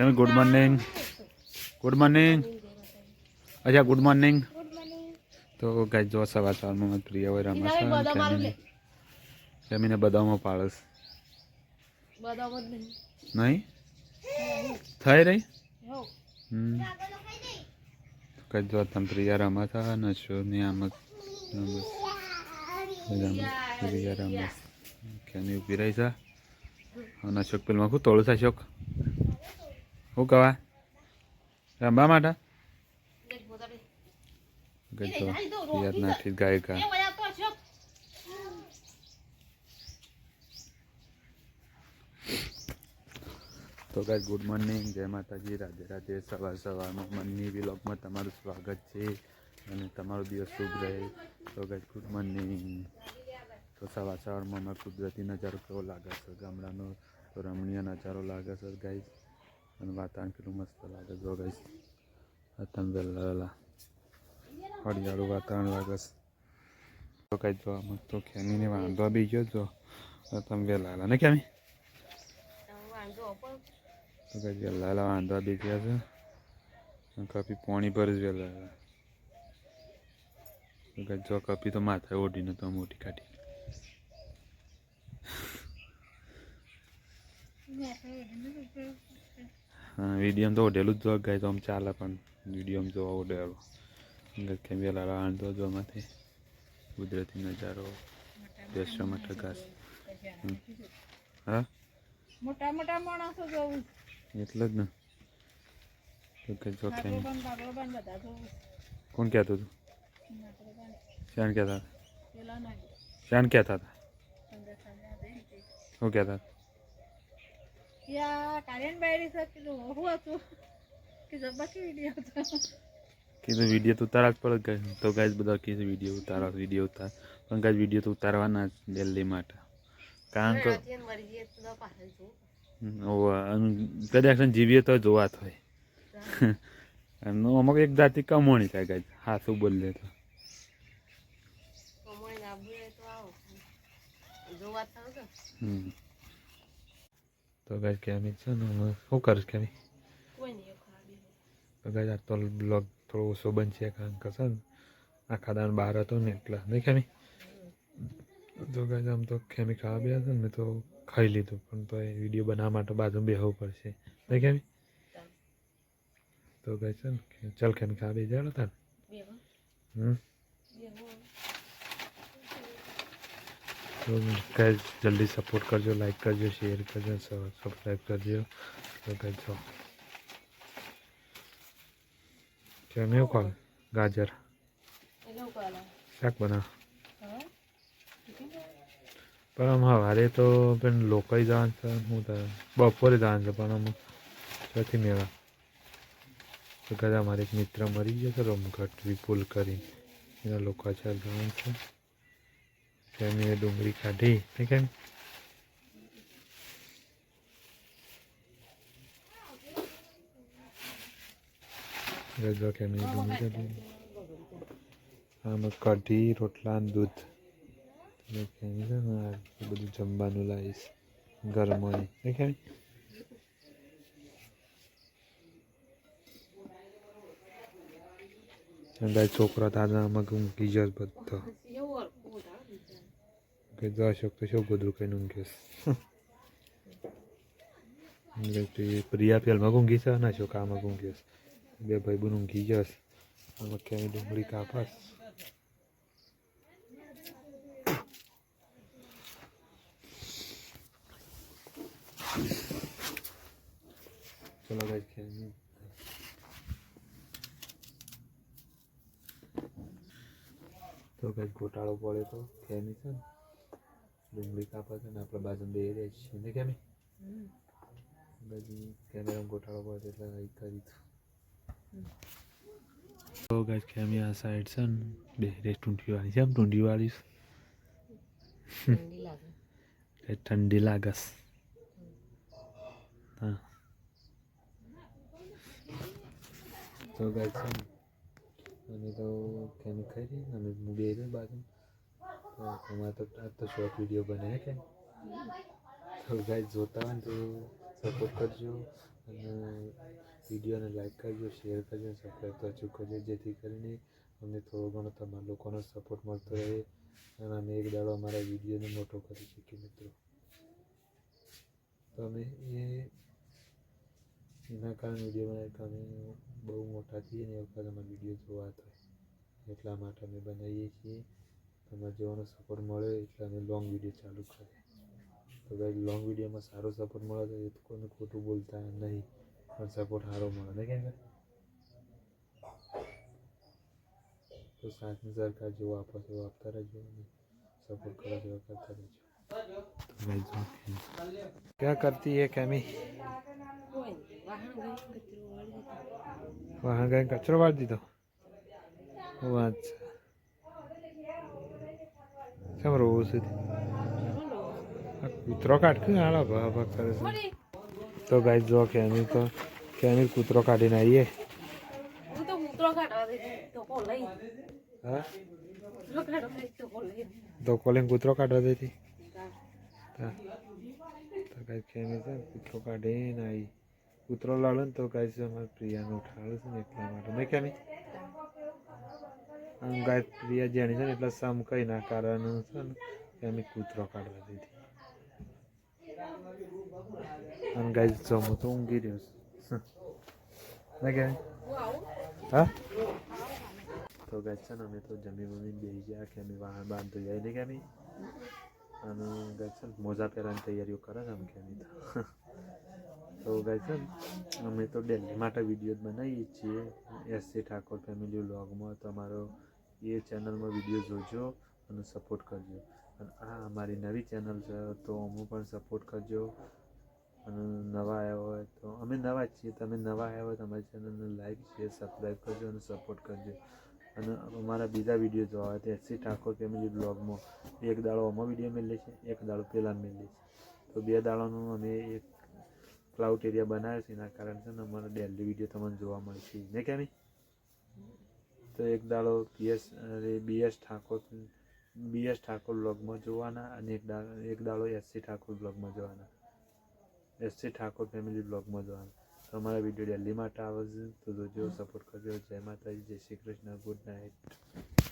કેમ good morning good morning અચ્છા good morning તો ગાય જો સવાર સવારમાં પ્રિય હોય રમા છે જમીને બદામો પાડસ. નહીં. થઈ રહી? કઈ જો તમે પ્રિયા રમા ન નશો ને આમ પ્રિયા રમસ ઊભી રહી છે? અને શોક પેલમાં ખૂબ તોડું છે અશોક? શું કહેવા રમવા માટે? બોતલ યાદ નથી ગાયકા. તો ગાય ગુડ મોર્નિંગ. જય માતાજી. રાધે રાધે. સવાર સવારમાં મનની વ્લોગમાં તમારું સ્વાગત છે અને તમારો દિવસ શુભ રહે. તો ગાય ગુડ મોર્નિંગ. તો સવાર સવારમાં કુદરતી નજારો કેવો લાગે છે? ગામડાનો તો રમણીય નજારો લાગે છે ગાય કેટલું મસ્ત લાગે છે ગાય તમે વહેલા વહેલા હળિયાળું વાતાવરણ લાગે છે તો કાંઈ જો આમાં તો ખેમીને વાંધો બી ગયો જો તમે વહેલા વહેલા ને વાંધો પણ તો કઈ વહેલા વાંધવા બી ગયા છે કપી પાણી પર જ વહેલા તો કઈ જો કપી તો માથે ઓઢીને તો મોટી કાઢી વીડિયો તો ઓઢેલું જ જોવા ગાય તો આમ ચાલે પણ વીડિયો જોવા ઓઢેલો કેમ વહેલા વાંધો જોવામાંથી. કુદરતી નજારો દેશો માટે ઘાસ. હા? મોટા મોટા માણસો જોવું. એટલે જ ને. જો જોવું. કોણ કહેતું હતું? આપણે કહેતા શાન કહેતા હતા? શું કહેતા હતા? યા બાયરી કીધું હું હતું. કે જબ્બાકી વીડિયો હતો કીધું વીડિયો તો ઉતારા જ પડે ગાય તો ગાય બધા કીધું વીડિયો ઉતારો વીડિયો ઉતાર. પણ ગાય વીડિયો તો ઉતારવાના જ દિલ્હી માટે. કારણ કે કદાચ જીવીએ તો જોવા થાય અમુક એક જાતિ કમોણી થાય ગાય હાથું બોલે તો. જોવા તો ગાય કેમી છે ને શું કરીશ કેમી તો ગાય આ તો બ્લોગ થોડો ઓછો બનશે કારણ કે છે ને આખા દાણ બહાર હતો ને એટલે નહીં ખેમી તો ગાય આમ તો ખેમી ખાવા બે હતા ને મેં તો ખાઈ લીધું પણ તો એ વીડિયો બનાવવા માટે બાજુ બેહવું પડશે નહીં ખેમી તો ગાય છે ને ચાલ ખેમી ખાવા બે હમ બે તો ગાય જલ્દી સપોર્ટ કરજો લાઈક કરજો શેર કરજો સબસ્ક્રાઈબ કરજો તો ગાય જો કેમ એવું ખાવ ગાજર એટલે હું કહેલા શાક બનાવ હા પણ આમ સવારે તો પણ લોકોય જવાનું છે હું તો બપોરે જવાનું છે પણ આમ ચોથી મેળા તો કદાચ અમારે એક મિત્ર મરી ગયો છે રમઘટ વિપુલ કરીને એના લોકો ચાલ જવાનું છે ફેમીએ ડુંગળી કાઢી ને કેમ ગજો કેમી ડુંગળી કાઢી આમાં કઢી રોટલા દૂધ એટલે બધું જમવાનું લાવીશ ગરમ હોય ને કેમી અને તાજા આમાં ઊંઘી જશ બધો કે જો અશોક તો શું ગોદરું કઈ ઊંઘ્યો છે પ્રિયા પેલમાં ઊંઘી છે ને અશોક આમાં ઊંઘ્યો છે બે ભાઈ બન ઊંઘી જશ આમાં ક્યાંય ડુંગળી કાપાસ ચલો ગાઈસ ખેમી તો કઈ ઘોટાળો પડે તો ખેમી છે ને ડુંગળી કાપે છે ને આપણે બાજુ બે રહે છે. ને કેમી બધી કેમેરામાં ઘોટાળો પડે એટલે અહીં કરી તો ગાઈસ ખેમી આ સાઈડ છે ને? બે રે ટૂંટીવાળી છે આમ ટૂંટી વાળી ઠંડી લાગસ હા. તો ગાઈસ છે અમે તો ખેમી ખાઈ અમે હું બે બાજુ તમારે તો આ તો શોર્ટ વીડિયો બને કે તો ગાઈસ જોતા હોય તો સપોર્ટ કરજો અને વિડીયોને લાઈક કરજો શેર કરજો સબસ્ક્રાઈબ તો અચૂક કરજો, જેથી કરીને અમને થોડો ઘણો તમારા લોકોનો સપોર્ટ મળતો રહે અને અમે એક દાડો અમારા વિડીયોને મોટો કરી શકીએ મિત્રો. તો અમે એ એના કારણે વીડિયો બનાવી અમે બહુ મોટા થઈએ ને એ વખત અમારા વીડિયો જોવા થાય એટલા માટે અમે બનાવીએ છીએ. તમારે જેવાનો સપોર્ટ મળે એટલે અમે લોંગ વિડીયો ચાલુ કરીએ તો ભાઈ લોંગ વિડીયોમાં સારો સપોર્ટ મળે તો એ તો કોઈને ખોટું બોલતા નહીં પણ સપોર્ટ સારો મળે ને કેમ તો સાથની સરકાર જેવો આપો છો એવો આપતા રહેજો અને સપોર્ટ કરો છો એવો કરતા રહેજો તો ગાઈસ જો કે क्या करती है कैमी કોઈ નહીં. વાહણ ગઈ કચરો વાળી હતી. वहाँ गए कचरो वाट दी तो वो अच्छा છે બોલો. આ કૂતરો કાઢ આલા ભા ભા કરે છે તો ગાઈ જો કેમી તો કેમી કૂતરો કાઢીને આવીએ તો કોલિંગ કૂતરો કાઢવા દેતી તો ગાઈ કેમી છે કૂતરો કાઢીને આવી કૂતરો લાડો ને તો ગાઈ છે અમારે પ્રિયાને ઉઠાડે છે ને એટલા માટે નહીં કેમી આમ ગાય પ્રિયા જેણી છે ને એટલે સમ કઈ ના કારણ છે ને અમે કૂતરો કાઢવા દીધી. અને ગાય જમો તો ઊંઘી રહ્યો છે. ના કે હા? તો ગાય છે ને અમે તો જમી બમી બેસી ગયા કે અમે વાહન બહાર ધોઈ આવી કે અમે અને ગાય છે મોજા પહેરાની તૈયારીઓ કરે છે એમ કે અમે તો. ગાય છે અમે તો ડેલી માટે વીડિયો બનાવીએ છીએ. એસસી ઠાકોર ફેમિલી વ્લોગમાં તમારો એ ચેનલમાં વીડિયો જોજો અને સપોર્ટ કરજો. અને આ અમારી નવી ચેનલ છે, તો અમુક પણ સપોર્ટ કરજો. અને નવા આવ્યા હોય તો અમે નવા જ છીએ. તમે નવા આવ્યા હોય તો અમારી ચેનલને લાઈક, શેર, સબસ્ક્રાઈબ કરજો અને સપોર્ટ કરજો. અને અમારા બીજા વીડિયો જોવા હોય તો એસસી ઠાકોર ફેમિલી બ્લોગમાં એક દાડો અમો વીડિયો મેળવે છે, એક દાડો પહેલાં મેળવે છે. તો બે દાડાનું અમે એક ક્લાઉડ એરિયા બનાવ્યો છે, એના કારણે છે ને અમારો ડેલી વીડિયો તમને જોવા મળશે. ને કેમી? એક દાડો PS BS Thakor BS Thakor બ્લોગમાં જોવાના અને એક દાડો એક દાડો એસસી ઠાકોર બ્લોગમાં જોવાના. એસસી ઠાકોર ફેમિલી બ્લોગમાં જોવાના. તો અમારા વીડિયો ડેલી માટે આવે છે તો જોજો સપોર્ટ કરજો. જય માતાજી, જય શ્રી કૃષ્ણ. Good night